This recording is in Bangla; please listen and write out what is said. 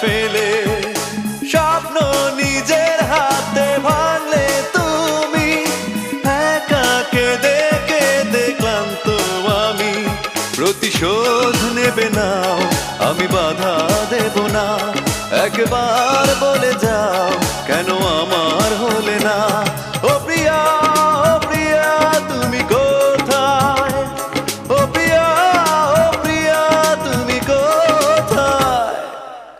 ফেলে স্বপ্ন নিজের হাতে ভাঙলে তুমি একা কেঁদে দেখলাম ক্লান্ত আমি। প্রতিশোধ নেবে নাও আমি বাধা দেব না। একবার বলে যাও, কেন আমার হলে না?